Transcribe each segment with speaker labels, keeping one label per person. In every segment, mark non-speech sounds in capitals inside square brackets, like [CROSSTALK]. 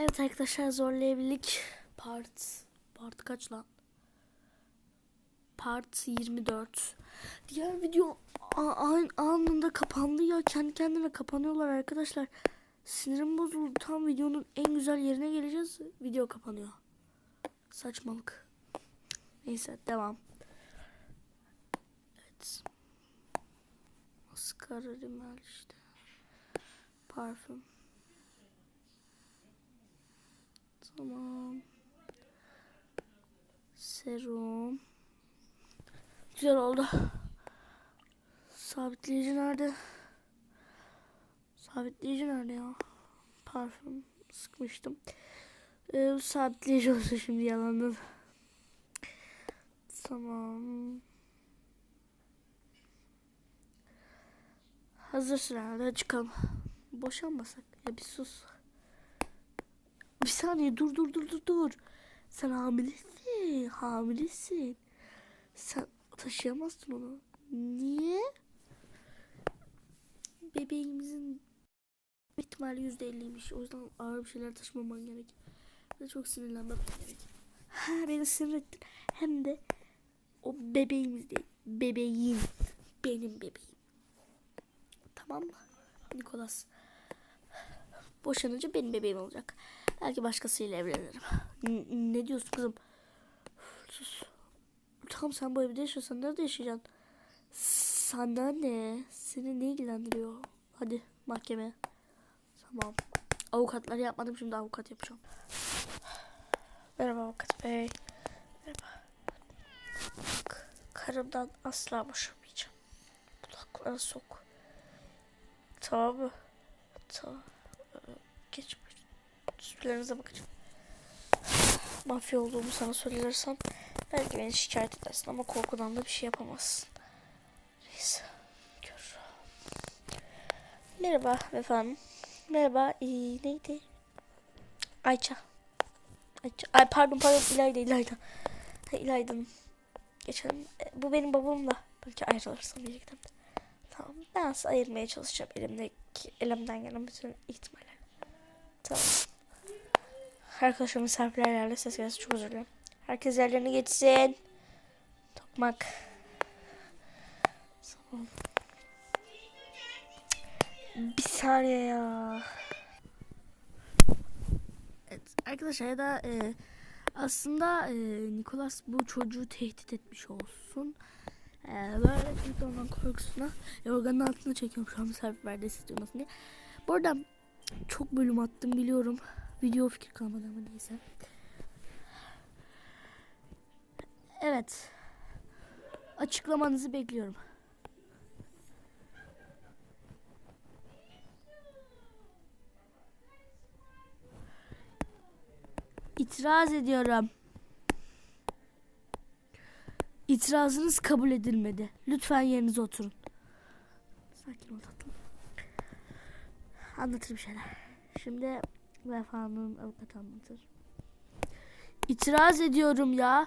Speaker 1: Evet arkadaşlar zorlayabilik part part kaç lan? Part 24. Diğer video a- a- anında kapandı ya kendi kendine kapanıyorlar arkadaşlar. Sinirim bozuldu. Tam videonun en güzel yerine geleceğiz. Video kapanıyor. Saçmalık. Neyse devam. Evet. Maskara rimel işte. Parfüm. Tamam. Serum. Güzel oldu. Sabitleyici nerede? Sabitleyici nerede ya? Parfüm sıkmıştım. Ee, sabitleyici olsun şimdi yalandan. Tamam. Hazırsın herhalde çıkalım. Boşanmasak ya bir sus. Bir saniye dur dur dur dur dur. Sen hamilesin. Hamilesin. Sen taşıyamazsın onu. Niye? Bebeğimizin ihtimali yüzde elliymiş. O yüzden ağır bir şeyler taşımaman gerek. Ve çok sinirlenmem gerek. Ha beni sinir ettin. Hem de o bebeğimiz değil. Bebeğin. Benim bebeğim. Tamam mı? Nikolas. Boşanınca benim bebeğim olacak. Belki başkasıyla evlenirim. N- ne diyorsun kızım? Sus. Tamam sen bu evde yaşıyorsan nerede yaşayacaksın? Sana ne? Seni ne ilgilendiriyor? Hadi mahkeme. Tamam. Avukatları yapmadım şimdi avukat yapacağım. Merhaba avukat bey. Merhaba. Bak, karımdan asla boşamayacağım. Kulaklara sok. Tamam mı? Tamam. Ee, Geç Süslerinize bakacağım. Mafya olduğumu sana söylersem belki beni şikayet edersin ama korkudan da bir şey yapamazsın. Neyse. Gör. Merhaba efendim. Merhaba. Ee, neydi? Ayça. Ayça. Ay pardon pardon İlayda İlayda. İlayda'nın. Geçen e, bu benim babam da. Belki ayrılırsam birlikte. Tamam. Ben size ayırmaya çalışacağım elimdeki elimden gelen bütün ihtimaller. Tamam. Arkadaşlar misafirler geldi. Ses gelsin çok özür dilerim. Herkes yerlerine geçsin. Tokmak. Bir saniye ya. Evet arkadaşlar ya da e, aslında e, Nikolas bu çocuğu tehdit etmiş olsun. E, böyle çünkü ondan korkusuna yorganın altına çekiyorum şu an misafirlerde ses duymasın diye. Bu arada çok bölüm attım biliyorum. Video fikir kalmadı ama neyse. Evet. Açıklamanızı bekliyorum. İtiraz ediyorum. İtirazınız kabul edilmedi. Lütfen yerinize oturun. Sakin ol tatlım. Anlatır bir şeyler. Şimdi Vefa'nın avukatı anlatır. İtiraz ediyorum ya.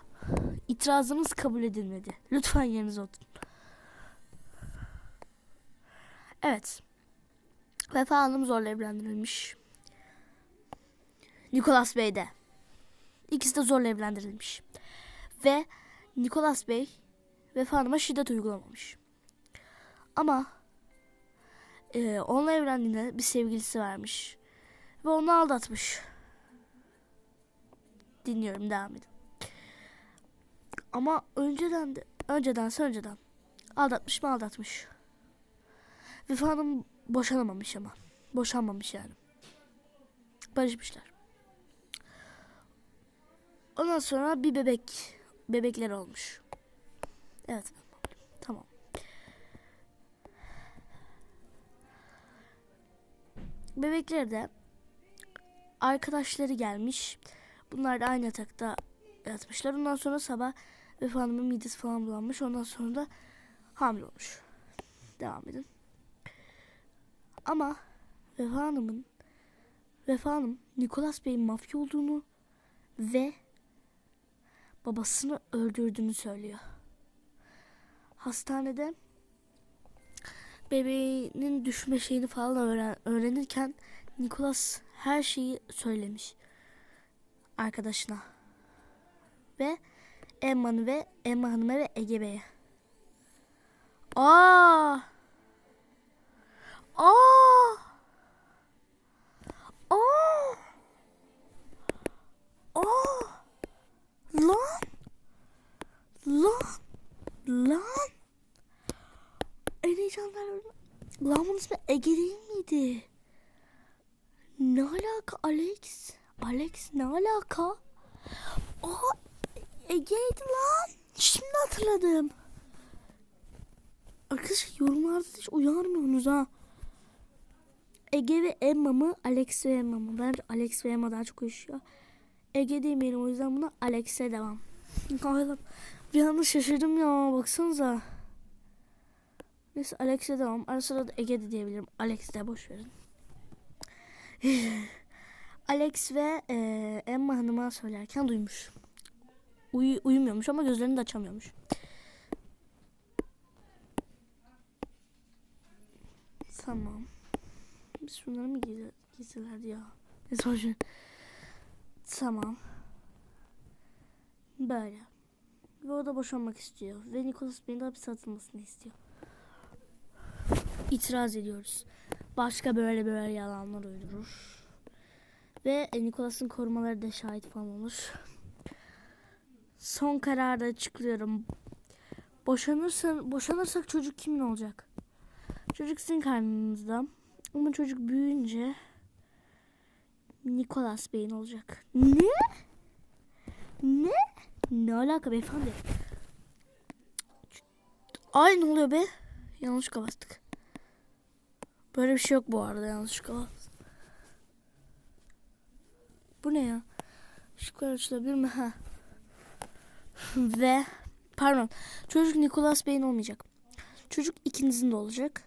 Speaker 1: İtirazınız kabul edilmedi. Lütfen yerinize oturun. Evet. Vefa Hanım zorla evlendirilmiş. Nikolas Bey de. İkisi de zorla evlendirilmiş. Ve Nikolas Bey Vefa Hanım'a şiddet uygulamamış. Ama e, onunla evlendiğinde bir sevgilisi varmış. Ve onu aldatmış. Dinliyorum devam edin. Ama önceden de öncedense önceden aldatmış mı aldatmış. Vefa Hanım boşanamamış ama. Boşanmamış yani. Barışmışlar. Ondan sonra bir bebek bebekler olmuş. Evet. Tamam. Bebekler de arkadaşları gelmiş. Bunlar da aynı yatakta yatmışlar. Ondan sonra sabah Vefa Hanım'ın midesi falan bulanmış. Ondan sonra da hamile olmuş. Devam edin. Ama Vefa Hanım'ın Vefa Hanım Nikolas Bey'in mafya olduğunu ve babasını öldürdüğünü söylüyor. Hastanede bebeğinin düşme şeyini falan öğren öğrenirken Nikolas her şeyi söylemiş. arkadaşına. Ve Emma'nı ve Emma Hanım'a ve Ege Bey'e. Aa! Aa! Aa! Aa! Lan! Lan! Lan! En heyecanlı Lan bunun ismi Ege değil miydi? Ne alaka Alex? Alex ne alaka? Aa Ege'ydi lan. Şimdi hatırladım. Arkadaşlar yorumlarda hiç uyarmıyorsunuz ha. Ege ve Emma mı? Alex ve Emma mı? Bence Alex ve Emma daha çok uyuşuyor. Ege demeyelim o yüzden buna Alex'e devam. Allah'ım bir anda şaşırdım ya baksanıza. Neyse Alex'e devam. Ara sıra da Ege de diyebilirim. Alex de boş verin. Alex ve e, Emma Hanım'a söylerken duymuş. Uy uyumuyormuş ama gözlerini de açamıyormuş. Tamam. Biz şunları mı giysilerdi ya? Neyse ver. Tamam. Böyle. Ve o da boşanmak istiyor. Ve Nicholas Bey'in de hapse atılmasını istiyor. İtiraz ediyoruz. Başka böyle böyle yalanlar uydurur. Ve e, Nicholas'ın korumaları da şahit falan olur. Son kararda açıklıyorum. Boşanırsan, boşanırsak çocuk kimin olacak? Çocuk sizin karnınızda. Ama çocuk büyüyünce Nicholas Bey'in olacak. Ne? Ne? Ne alaka beyefendi? Ay ne oluyor be? Yanlışlıkla bastık. Böyle bir şey yok bu arada yanlışlıkla bastık. Bu ne ya? Işıklar açılabilir mi? Ha. [LAUGHS] Ve pardon. Çocuk Nicholas Bey'in olmayacak. Çocuk ikinizin de olacak.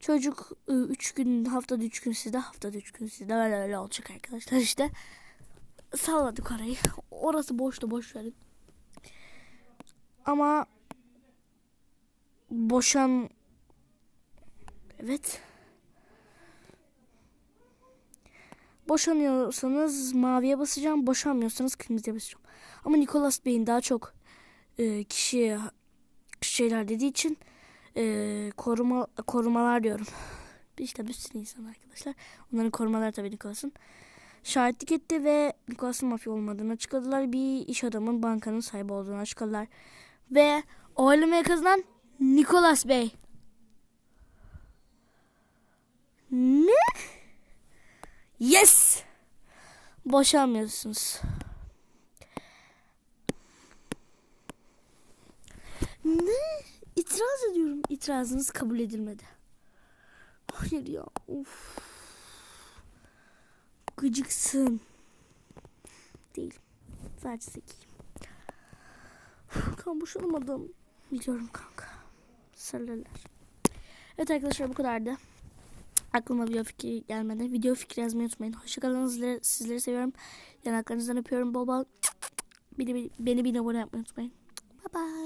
Speaker 1: Çocuk 3 gün haftada 3 gün sizde haftada 3 gün sizde öyle öyle olacak arkadaşlar işte. Salladık orayı. [LAUGHS] Orası boştu boş verin. Ama boşan Evet. Boşanıyorsanız maviye basacağım. Boşanmıyorsanız kırmızıya basacağım. Ama Nicholas Bey'in daha çok e, kişiye şeyler dediği için e, koruma korumalar diyorum. İşte bir sürü insan arkadaşlar. Onların korumaları tabii Nicholas'ın. Şahitlik etti ve Nicholas'ın mafya olmadığını açıkladılar. Bir iş adamın bankanın sahibi olduğunu açıkladılar. Ve oylamayı kazanan Nicholas Bey. Ne? Yes! Boşanmıyorsunuz. Ne? İtiraz ediyorum. İtirazınız kabul edilmedi. Hayır ya. Of. Gıcıksın. Değil. Sadece zekiyim. Kan boşanamadım. Biliyorum kanka. Sarılırlar. Evet arkadaşlar bu kadardı. Aklıma video fikri gelmedi. Video fikri yazmayı unutmayın. Hoşçakalın. Sizleri, sizleri seviyorum. Yanaklarınızdan öpüyorum bol bol. Beni, beni bir abone yapmayı unutmayın. Bye bye.